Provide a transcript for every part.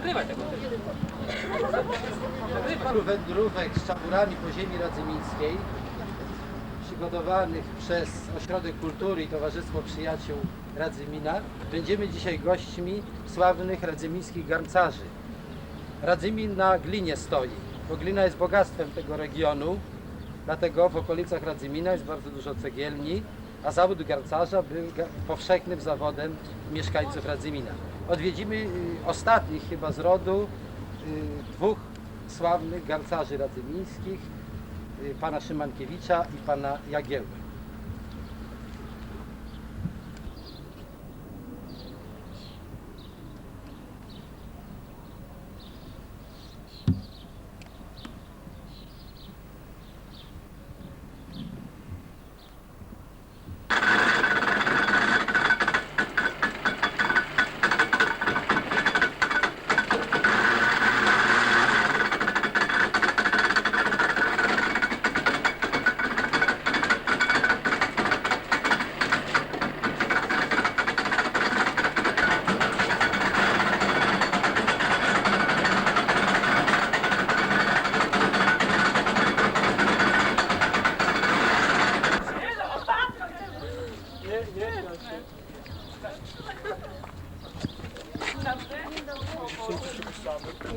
nagrywaj tego. Paru wędrówek z czaburami po ziemi radzymińskiej przygotowanych przez Ośrodek Kultury i Towarzystwo Przyjaciół Radzymina będziemy dzisiaj gośćmi sławnych radzymińskich garncarzy. Radzymin na glinie stoi, bo glina jest bogactwem tego regionu, dlatego w okolicach Radzymina jest bardzo dużo cegielni, a zawód garncarza był powszechnym zawodem mieszkańców Radzymina. Odwiedzimy y, ostatnich chyba z rodu y, dwóch sławnych garncarzy radzymińskich, y, pana Szymankiewicza i pana Jagiełły.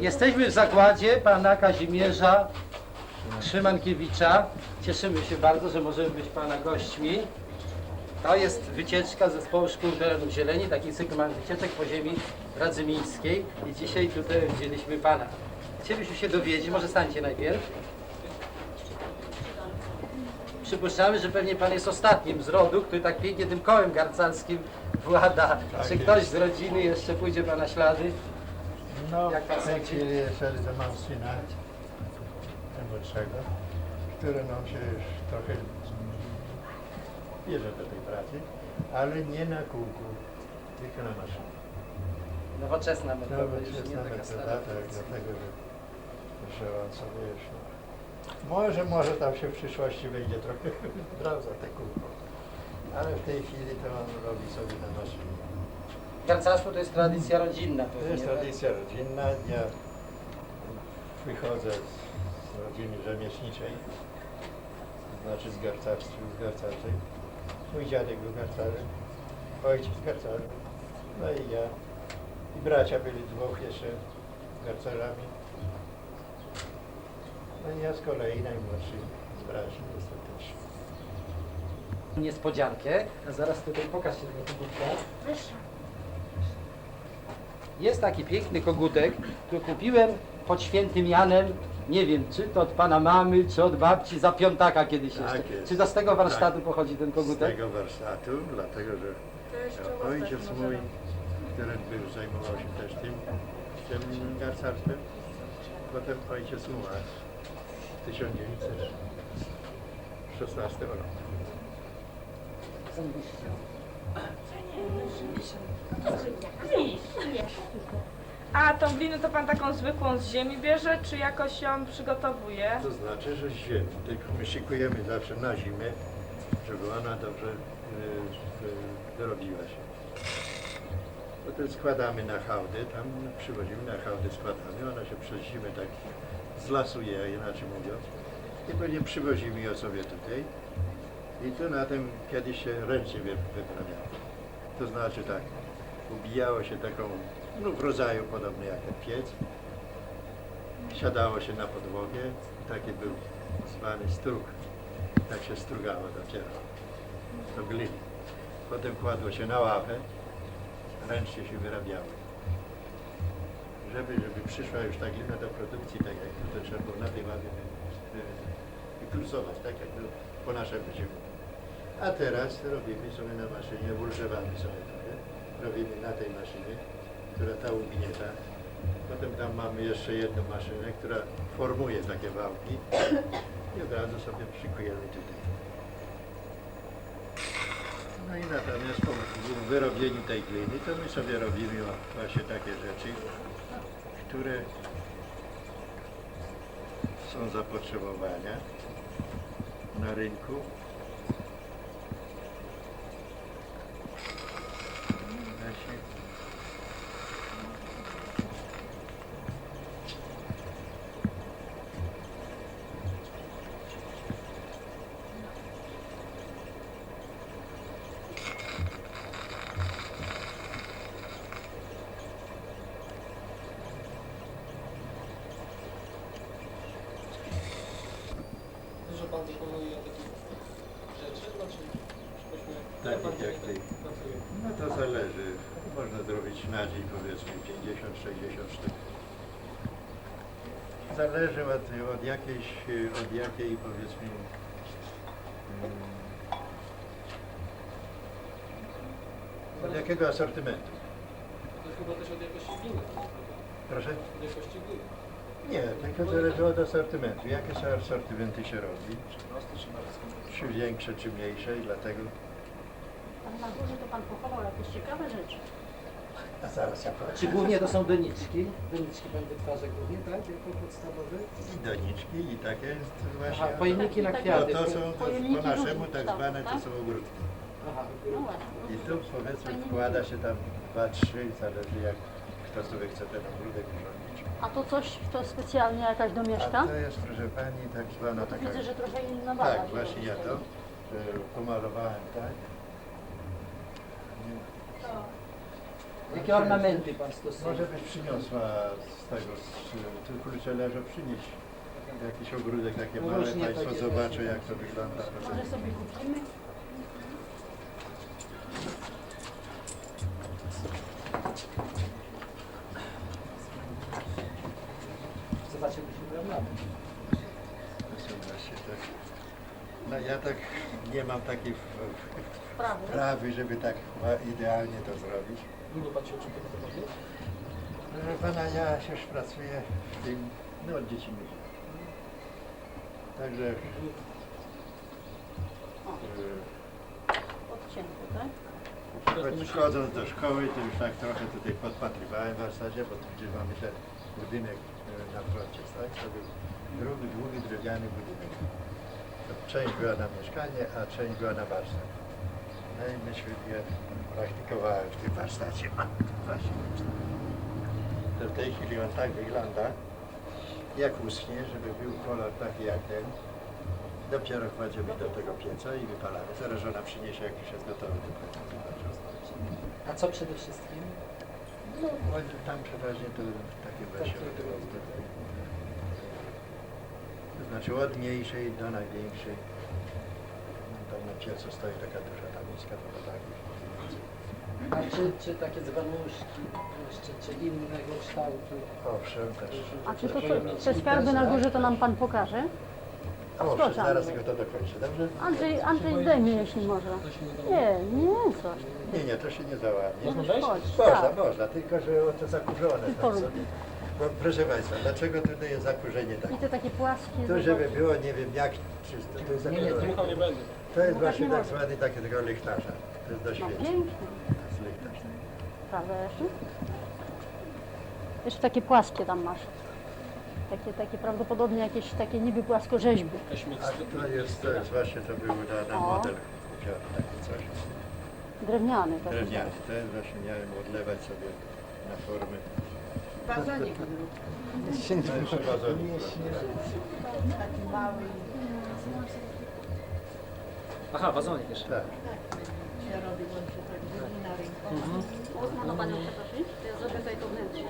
Jesteśmy w zakładzie pana Kazimierza Szymankiewicza. Cieszymy się bardzo, że możemy być pana gośćmi. To jest wycieczka zespołu szkół terenów zieleni, taki cykl mamy wycieczek po ziemi radzymińskiej i dzisiaj tutaj wzięliśmy pana. Chcielibyśmy się dowiedzieć, może stańcie najpierw. Przypuszczamy, że pewnie pan jest ostatnim z rodu, który tak pięknie tym kołem garcarskim włada. Czy ktoś z rodziny jeszcze pójdzie pana ślady? No, w tej chwili jeszcze mam syna najmłodszego, który nam się już trochę bierze do tej pracy, ale nie na kółku, tylko na maszynie. Nowoczesna metoda, stara. dodatek, tradycyjna. dlatego że, że on sobie już... Może, może tam się w przyszłości będzie trochę brał za te kółko, ale w tej chwili to on robi sobie na maszynie. Garcarstwo to jest tradycja rodzinna To jest tak? tradycja rodzinna. Ja wychodzę z rodziny rzemieślniczej, to znaczy z garcarstwa, z garcarzy. Mój dziadek był garcarzem, ojciec garcarzem, no i ja. I bracia byli dwóch jeszcze garcarzami. No i ja z kolei najmłodszy z braci jestem też. Niespodziankę. A zaraz tutaj pokaż się tego kogutka. Jest taki piękny kogutek, który kupiłem pod świętym Janem. Nie wiem, czy to od pana mamy, czy od babci, za piątaka kiedyś Tak jeszcze. jest. Czy to z tego warsztatu Tak. pochodzi ten Z kogutek? tego warsztatu, dlatego że ojciec mój, który był, zajmował się też tym, tym garcarstwem, potem ojciec umarł w 1916 roku. A tą glinę to pan taką zwykłą z ziemi bierze, czy jakoś ją przygotowuje? To znaczy, że z ziemi, tylko my szykujemy zawsze na zimę, żeby ona dobrze y, wyrobiła się. Potem składamy na hałdy, tam przywozimy na hałdy, składamy, ona się przez zimę tak zlasuje, inaczej mówiąc. I później przywozimy ją sobie tutaj. I tu na tym kiedyś się wy- wyprawiało. To znaczy tak, ubijało się taką, no w rodzaju podobny jak ten piec. Siadało się na podłogę, taki był zwany strug. Tak się strugało dopiero do gliny. Potem kładło się na ławę, ręcznie się wyrabiały. Żeby, żeby przyszła już ta glina do produkcji, tak jak to trzeba było na tej ławie wy- wy- wyklusować, tak jak to po naszemu się. A teraz robimy sobie na maszynie, ulżewamy sobie trochę, robimy na tej maszynie, która ta ugnieta. Potem tam mamy jeszcze jedną maszynę, która formuje takie wałki i od razu sobie przykujemy tutaj. No i natomiast po wyrobieniu tej gliny, to my sobie robimy właśnie takie rzeczy, które są zapotrzebowania na rynku. Da się takich jak ty. No to zależy. Można zrobić na dzień powiedzmy 50-60 sztuk. Zależy od, od jakiejś, od jakiej powiedzmy mm, od jakiego asortymentu. To chyba też od jakości gliny. Proszę? Od jakości gliny. Nie, tylko zależy od asortymentu. Jakie są asortymenty się robi? Czy większe, czy mniejsze i dlatego... Pan na górze to pan pochował jakieś ciekawe rzeczy. A zaraz ja powiem. Czy głównie to są doniczki? Doniczki pan wytwarza głównie, tak? Jako podstawowy? I doniczki, i takie właśnie... Aha, pojemniki na No kwiaty. to są to po naszemu tak kształtów, zwane to tak? są ogródki. Aha, No właśnie. I tu powiedzmy wkłada się tam dwa, trzy, zależy jak kto sobie chce ten ogródek urządzić. A to coś, to specjalnie jakaś domieszka? A to jest proszę pani tak zwana taka... Widzę, że trochę inna barwa. Tak, właśnie ja to pomalowałem tak. Jakie ornamenty pan stosuje? Może byś przyniosła z tego, z, tu kurczę leżą przynieść jakiś ogródek takie No małe, różnie Państwo zobaczą jak to wygląda. Może sobie kupimy? Nie mam takiej wprawy, żeby tak idealnie to zrobić. Długo pan się uczył tego zawodu? Proszę pana, ja się już pracuję w tym, no od dzieci mówię. Także e, odcięte, tak? Choć Chodząc do szkoły, to już tak trochę tutaj podpatrywałem w zasadzie, bo tu gdzie mamy ten budynek e, na froncie, tak? To był drugi, długi, drewniany budynek. Część była na mieszkanie, a część była na warsztat. No i myśmy je praktykowałem w tym warsztacie. Właśnie. To w tej chwili on tak wygląda, jak uschnie, żeby był kolor taki jak ten. Dopiero kładziemy do tego pieca i wypalamy. Zaraz żona przyniesie, jak już jest gotowy. to. A co przede wszystkim? No, tam przeważnie to takie właśnie To znaczy od mniejszej do największej. No, Tam na piecu stoi taka duża tamiska, to do takich. A czy, czy takie dzbanuszki jeszcze, czy innego kształtu? Owszem, też. A czy to, robię. te skarby na górze to nam pan pokaże? Owszem, zaraz tylko to dokończę, dobrze? Andrzej, Andrzej zdejmie jeśli może. Się nie Nie, nie, coś. Nie, nie, to się nie załamie. Można Możesz wejść? Można, tak. można, tylko że to zakurzone tam. Bo, proszę Państwa, dlaczego tutaj jest zakurzenie I takie? te takie płaskie. To żeby było, nie wiem jak czysto, to jest Nie, nie, zakurzone. Dmuchał nie będę. To jest No tak właśnie nie tak zwany taki tego lichtarza. To jest do No świeci. pięknie. To. Prawda jeszcze? Jeszcze takie płaskie tam masz. Takie, takie prawdopodobnie jakieś takie niby płaskorzeźby. A to jest, to jest właśnie, to był na, na O. model kupiony taki coś. Drewniany. taki. Drewniany. To jest właśnie miałem odlewać sobie na formę. Wazonik To jeszcze wazonik. taki mały Aha, wazonik jeszcze. Tak. się robi, on się tak widzi na rynku. Można do Panią przeprosić? To ja zrobię tutaj to wnętrze.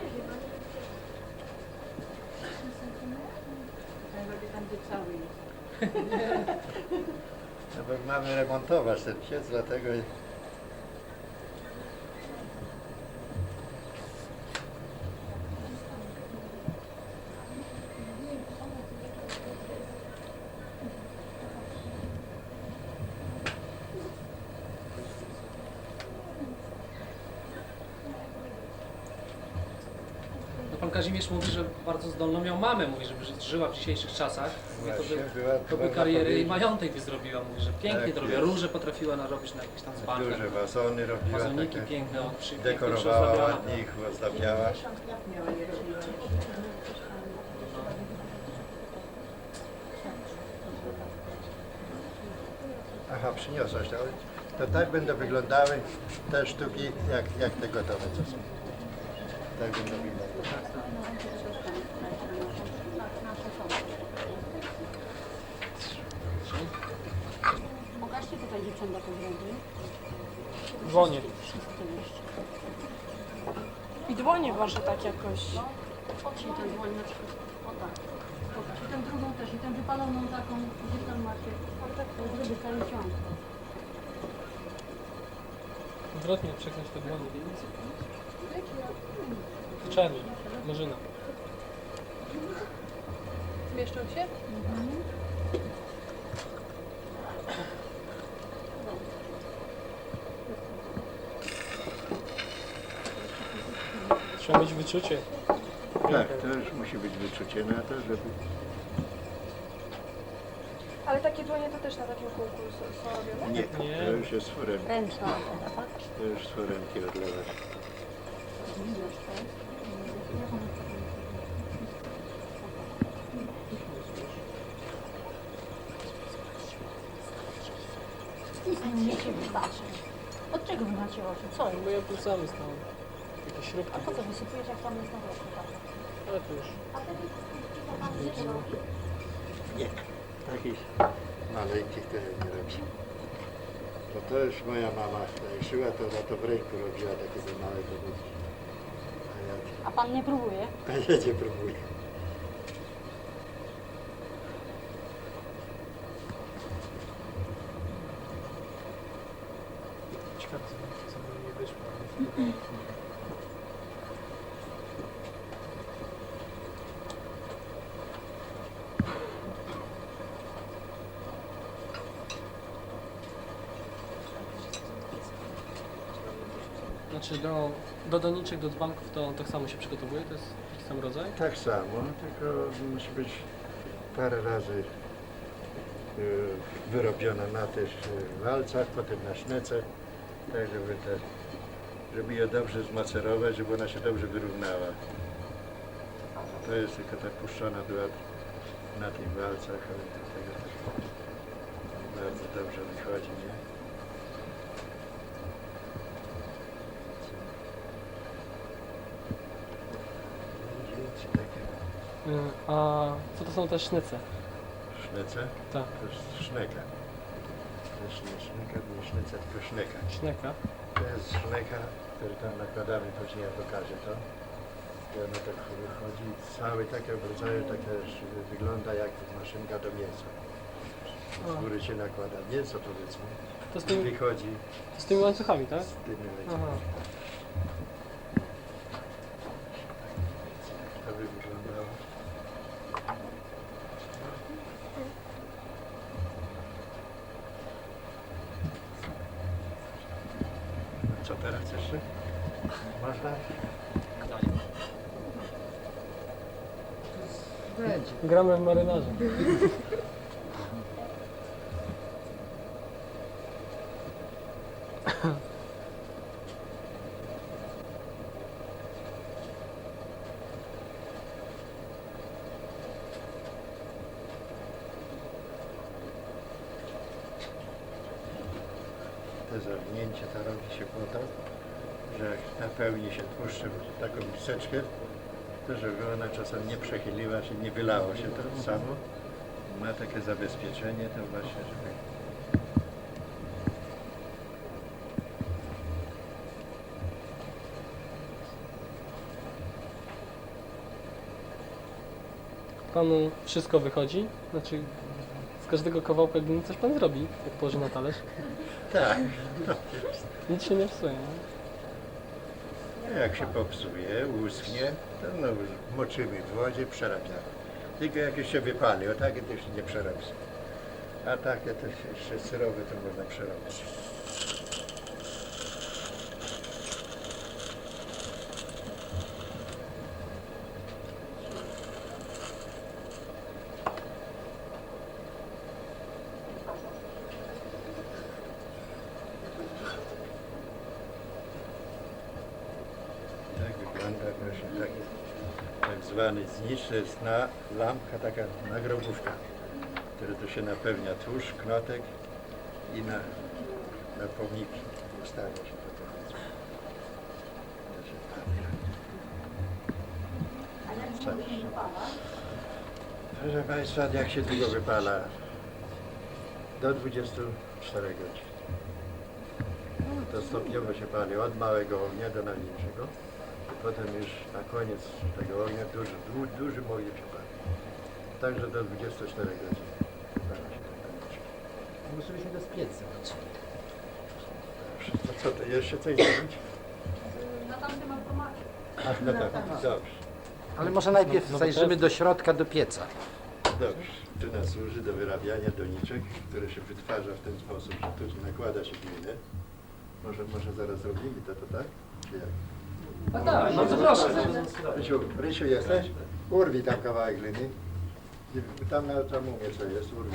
Ten robi tam, gdzie cały jest. No bo mamy remontować ten piec, dlatego No pan Kazimierz mówi, że bardzo zdolną miał mamę, mówi, żeby żyła w dzisiejszych czasach. Mówi, to by, to by kariery i majątek by zrobiła. Mówi, że pięknie Tak robiła. Róże potrafiła narobić na jakiś tam dzbanek. duże wazony robiła, Wazoniki takie, piękne, przy, dekorowała ładnie ich, ozdabiała. Aha, przyniosłaś to. To tak będą wyglądały te sztuki, jak, jak te gotowe są. Tak będą wyglądały. Pokażcie tutaj dziewczęta po. Dłonie. Wszystkie jeszcze. I dłonie wasze tak jakoś. Odcień ten dłoń na przykład. O tak. I tę drugą też. I tę wypaloną taką, gdzie tam macie. To zrobię cały ciąg. Odwrotnie, przekręć tak ładnie. Czarny, Marzyna. Zmieszczą się? Trzeba mieć wyczucie. Tak, to już musi być wyczucie na to, żeby... Ale takie dłonie to też na takim kółku są, są robione? Nie, Nie. to już jest. Ręczna opera, tak? To już z foremki odlewasz. Nie się. Od czego wy macie oczy? Co jest? Bo ja tu sam stałem. Jakieś śrubki. A po co wysypujesz, jak tam jest na wierzchu? tak? Ale to już. Nie, takich maleńkich to ja nie robię. To to już moja mama jak szyła, to na to w ręku robiła takie te małe kobiety. A pan nie próbuje? a ja nie próbuję. Ciekawe, co by nie wyszło. Znaczy do, do doniczek, do dzbanków to tak samo się przygotowuje? To jest taki sam rodzaj? Tak samo, tylko musi być parę razy y, wyrobione na tych y, walcach, potem na sznece, tak żeby te, żeby je dobrze zmacerować, żeby ona się dobrze wyrównała. To jest tylko tak puszczona była na tych walcach, ale to tego też bardzo dobrze wychodzi, nie? Więcej takie Y, A co to są te sznyce? Sznece? Tak, To jest szneka. To jest nie szneka, nie sznyca, tylko szneka. szneka. To jest szneka, który tam nakładamy, później ja pokażę to. I ono tak wychodzi, cały takiego rodzaju, takie wygląda jak maszynka do mięsa. Z góry się nakłada mięso powiedzmy, To z i tymi, wychodzi to z tymi łańcuchami, tak? z tymi Aha. lecami. To by wyglądało. Co teraz jeszcze? Można? Będzie. Gramy w marynarze. Te zawinięcie to robi się po to, że jak napełni się tłuszczem taką miseczkę, to żeby ona czasem nie przechyliła się, nie wylało się to samo. Ma takie zabezpieczenie, to właśnie, żeby Panu wszystko wychodzi? Znaczy z każdego kawałka gliny coś pan zrobi, jak położy na talerz. tak. Nic się nie psuje. Nie? Jak się popsuje, uschnie, to no, moczymy w wodzie, przerabiamy. Tylko jak już się wypali, o takie to się nie przerabia. A takie to się jeszcze syrowe to można przerobić. Tak wygląda właśnie taki tak to jest na, lampka taka nagrobówka, które tu się napełnia tłuszcz, knotek i na, na pomniki ustawia się. Proszę Państwa, jak się długo wypala? Do 24 godzin. To stopniowo się pali od małego ognia do najmniejszego. Potem już na koniec tego ognia duży, du, dużym ogniem się pali. Także do 24 godzin. Się go spiec zobaczyć. Dobrze. A co to, jeszcze coś zrobić? Na tamtym automacie. A, no tak, dobrze, Ale może najpierw No, no zajrzymy teraz- do środka, do pieca. dobrze. Tu nas służy do wyrabiania doniczek, które się wytwarza w ten sposób, że tu nakłada się glinę. Może, może zaraz zrobimy to, to tak? Czy jak? A tak, bardzo proszę. Rysiu, Rysiu jesteś? Urwij tam kawałek gliny. Tam na tam umie co jest, urwij.